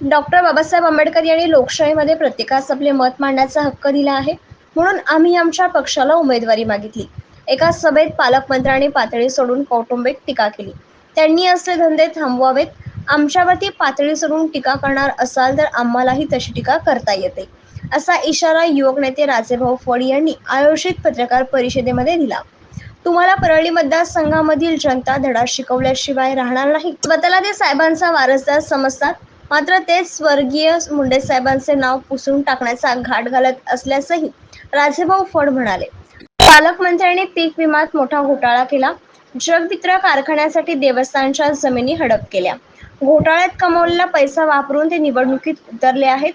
Doctor Babasaheb Ambedkar यांनी लोकशाहीमध्ये प्रत्येकास आपले मत मांडण्याचा हक्क दिला आहे म्हणून आम्ही आमच्या पक्षाला उमेदवारी मागितली. एका सभेत पालकमंत्र्यांनी पातळी सोडून कौटुंबिक टीका केली. त्यांनी असले धंदे थांबवावेत आमच्यावरती पातळी सोडून टीका करणार असाल तर आम्हालाही तशी टीका करता येते असा इशारा युवक नेते राजेभाऊ फड यांनी आयोजित पत्रकार परिषदेमध्ये दिला. तुम्हाला परळी मतदारसंघामधील जनता धडा शिकवल्याशिवाय राहणार नाही. स्वतःला ते साहेबांचा वारसदार समजतात. मात्र ते स्वर्गीय मुंडे साहेबांचे नाव पुसून टाकण्याचा घाट घालत असल्याचंही राजेभाऊ फड म्हणाले. पालकमंत्र्यांनी पीक विमात मोठा घोटाळा केला. जगवित्र कारखान्यासाठी देवस्थानच्या जमिनी हडप केल्या. घोटाळ्यात कमवलेला पैसा वापरून ते निवडणुकीत उतरले आहेत.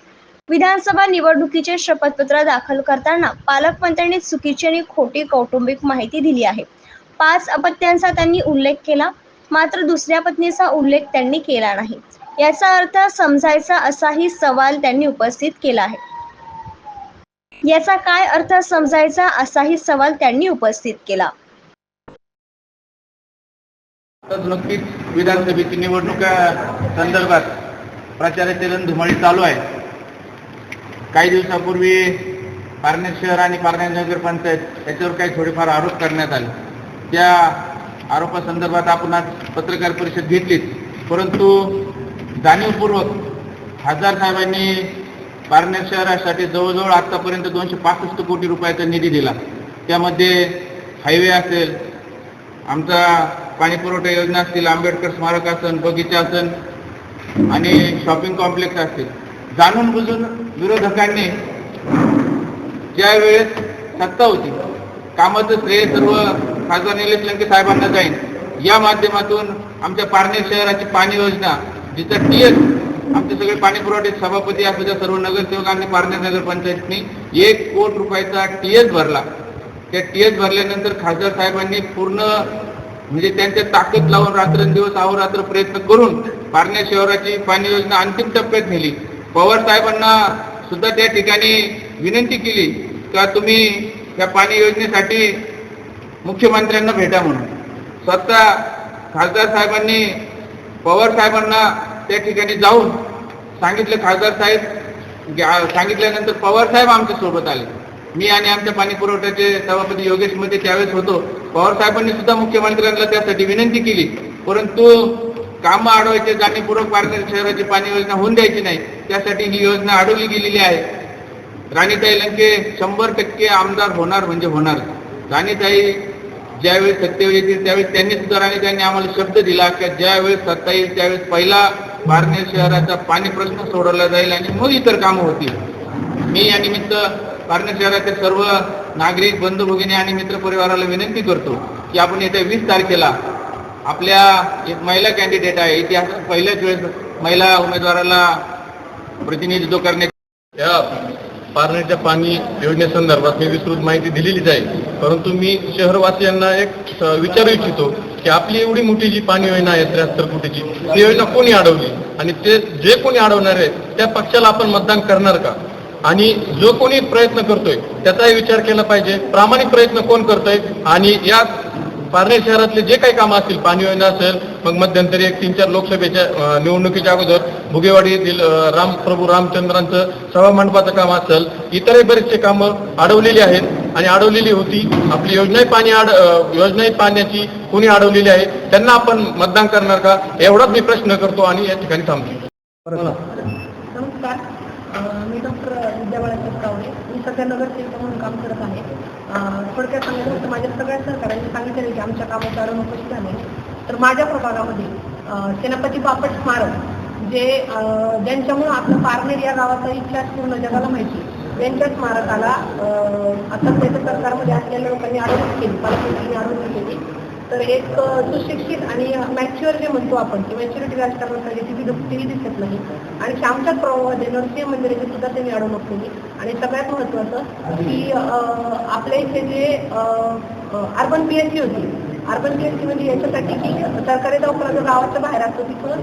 विधानसभा निवडणुकीचे शपथपत्र दाखल करताना पालकमंत्र्यांनी चुकीची आणि खोटी कौटुंबिक माहिती दिली आहे. पाच अपत्यांचा त्यांनी उल्लेख केला. मात्र दुसऱ्या पत्नीचा उल्लेख त्यांनी केला नाही. याचा अर्थ समजायचा असाही सवाल त्यांनी उपस्थित केला आहे. याचा काय अर्थ समजायचा असाही सवाल त्यांनी उपस्थित केला. नक्कीच विधानसभेची निवडणुका संदर्भात प्रचाराचे रणधुमाळी चालू आहे. काही दिवसापूर्वी पारनेर शहर आणि पारनेर नगर पंचायत याच्यावर काही थोडेफार आरोप करण्यात आले. त्या आरोपासंदर्भात आपण आज पत्रकार परिषद घेतलीच. परंतु जाणीवपूर्वक खासदार साहेबांनी पारनेर शहरासाठी जवळजवळ आतापर्यंत दोनशे पासष्ट कोटी रुपयाचा निधी दिला. त्यामध्ये हायवे असेल आमचा पाणी पुरवठा योजना असतील आंबेडकर स्मारक असन बगीचा असन आणि शॉपिंग कॉम्प्लेक्स असतील. जाणून बुजून विरोधकांनी ज्या वेळेस सत्ता होती कामाचं श्रेय सर्व खासदार निलेश लंके साहेबांना जाईल या माध्यमातून आमच्या पारनेर शहराची पाणी योजना जिचा टी एस आमचे सगळे पाणी पुरवठे सभापती असू सर्व नगरसेवकांनी पारनेर नगरपंचायतनी एक कोट रुपयाचा टी एस भरला. त्या टी एस भरल्यानंतर खासदार साहेबांनी पूर्ण म्हणजे त्यांच्या ताकद लावून रात्रंदिवस अहोरात्र प्रयत्न करून पारनेर शहराची पाणी योजना अंतिम टप्प्यात नेली. पवार साहेबांना सुद्धा त्या ठिकाणी विनंती केली का तुम्ही या पाणी योजनेसाठी मुख्यमंत्र्यांना भेटा म्हणून. स्वतः खासदार साहेबांनी पवार साहेबांना त्या ठिकाणी जाऊन सांगितलं खासदार साहेब सांगितल्यानंतर पवार साहेब आमच्यासोबत आले. मी आणि आमच्या पाणी पुरवठ्याचे सभापती योगेशमध्ये त्यावेळेस होतो. पवार साहेबांनी सुद्धा मुख्यमंत्र्यांना त्यासाठी विनंती केली. परंतु कामं अडवायचे जाणीवपूर्वक पारनेर शहराची पाणी योजना होऊन द्यायची नाही त्यासाठी ही योजना अडवली गेलेली आहे. राणीताई लंके शंभर टक्के आमदार होणार म्हणजे होणार. राणीताई ज्यावेळेस सत्तेवर येतील त्यावेळेस त्यांनी सुद्धा त्यांनी आम्हाला शब्द दिला की ज्यावेळेस सत्ता येईल त्यावेळेस पहिला भारतीय शहराचा पाणी प्रश्न सोडवला जाईल आणि मग इतर कामं होतील. मी या निमित्त पारनेर शहरातील सर्व नागरिक बंधू भगिनी आणि मित्र परिवाराला विनंती करतो की आपण येत्या वीस तारखेला आपल्या एक महिला कॅन्डिडेट आहे इतिहासात पहिल्याच वेळेस महिला उमेदवाराला प्रतिनिधित्व करण्यात पारनेरच्या पाणी योजनेसंदर्भात मी विस्तृत माहिती दिलेलीच आहे परंतु मी शहरवासियांना एक विचारू इच्छितो की आपली एवढी मोठी जी पाणी योजना आहे त्र्याहत्तर कोटीची ती योजना कोणी अडवली? आणि ते जे कोणी अडवणार आहे त्या पक्षाला आपण मतदान करणार का? आणि जो कोणी प्रयत्न करतोय त्याचाही विचार केला पाहिजे. प्रामाणिक प्रयत्न कोण करतोय? आणि या पारनेर शहरातले जे काही कामं असतील पाणी योजना असेल मग मध्यंतरी एक तीन चार लोकसभेच्या निवडणुकीच्या अगोदर भुगेवाडी येथील राम प्रभू रामचंद्रांचं सभा मंडपाचं काम असेल इतरही बरेचसे कामं अडवलेली आहेत. आणि अडवलेली होती आपली योजनाही पाणी आड योजनाही पाण्याची कोणी अडवलेली आहे त्यांना आपण मतदान करणार का? एवढाच मी प्रश्न करतो आणि या ठिकाणी थांबतो. नमस्कार. मी डॉक्टर विद्या कावडे मी सध्या नगरसेविका म्हणून काम करत आहे. थोडक्यात सांगायचं तर माझ्या सगळ्या सहकार्यांनी सांगितलेलं की आमच्या कामाची अडवणूक झाली तर माझ्या प्रभागामध्ये सेनापती बापट स्मारक जे ज्यांच्यामुळं आपलं पारनेर या गावाचा इतिहास पूर्ण जगाला माहिती त्यांच्या स्मारकाला आता त्याच्या सरकारमध्ये असलेल्या लोकांनी आरोप केली पालकांनी आरोप केली. तर एक सुशिक्षित आणि मॅच्युअर जे म्हणतो आपण की मॅच्युरिटी राजकारणासाठी ती तिथे दिसत नाही. आणि श्यामच्याच प्रभावामध्ये नरसिंह मंदिराची सुद्धा त्यांनी अडवणूक केली. आणि सगळ्यात महत्वाचं की आपल्या इथे जे अर्बन पी होती अर्बन पी म्हणजे याच्यासाठी की सरकारी दवाखाना जर गावाच्या बाहेर असतो तिथून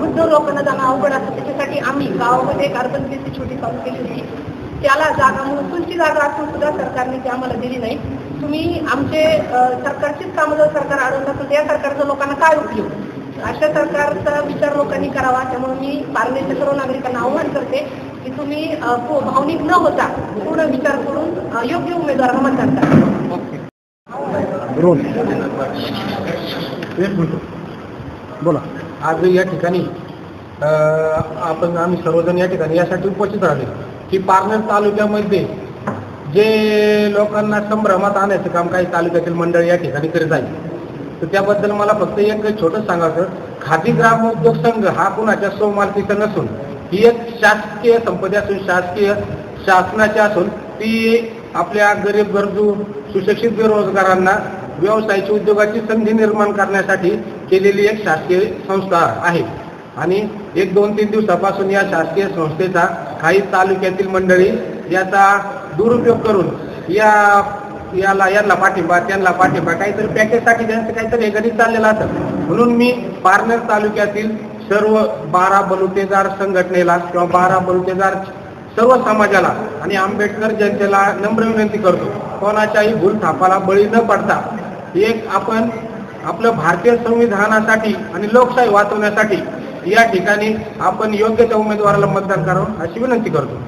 वृद्ध लोकांना जाणं अवघड असतं. त्याच्यासाठी आम्ही गावामध्ये एक अर्बन पी छोटी काम केली होती त्याला जागा महसूलची जागा असून सुद्धा सरकारने ती आम्हाला दिली नाही. तुम्ही आमचे सरकारचीच कामं जर सरकार अडवलं तर त्या सरकारचा लोकांना काय उपयोग? अशा सरकारचा विचार लोकांनी करावा. त्यामुळे मी पारनेरच्या सर्व नागरिकांना आव्हान करते की तुम्ही भावनिक न होता पूर्ण विचार करून योग्य उमेदवारांना मतदान करा. रोल एक मिनिट. बोला. आज या ठिकाणी आपण आम्ही सर्वजण या ठिकाणी यासाठी उपस्थित राहिले. की पारनेर तालुक्यामध्ये जे लोकांना संभ्रमात आणायचं काम काही तालुक्यातील मंडळ या ठिकाणी करीत आहे तर त्याबद्दल मला फक्त एक छोटं सांगायचं खादी ग्राम उद्योग संघ हा कुणाच्या स्वमालकीचा नसून ही एक शासकीय संपत्ती असून शासकीय शासनाची असून ती आपल्या गरीब गरजू सुशिक्षित बेरोजगारांना व्यवसायाची उद्योगाची संधी निर्माण करण्यासाठी केलेली एक शासकीय संस्था आहे. आणि एक दोन तीन दिवसापासून या शासकीय संस्थेचा काही तालुक्यातील मंडळी याचा दुरुपयोग करून या याला यांना पाठिंबा त्यांना पाठिंबा काहीतरी पॅकेजसाठी त्यांचं काहीतरी हे चाललेलं असतं. म्हणून मी पारनेर तालुक्यातील सर्व बारा बलुतेदार संघटनेला किंवा बारा बलुतेदार सर्व समाजाला आणि आंबेडकर जनतेला नम्र विनंती करतो. कोणाच्याही भूल थापाला बळी न पडता एक आपण आपलं भारतीय संविधानासाठी आणि लोकशाही वाचवण्यासाठी या ठिकाणी आपण योग्य त्या उमेदवाराला मतदान करावं अशी विनंती करतो.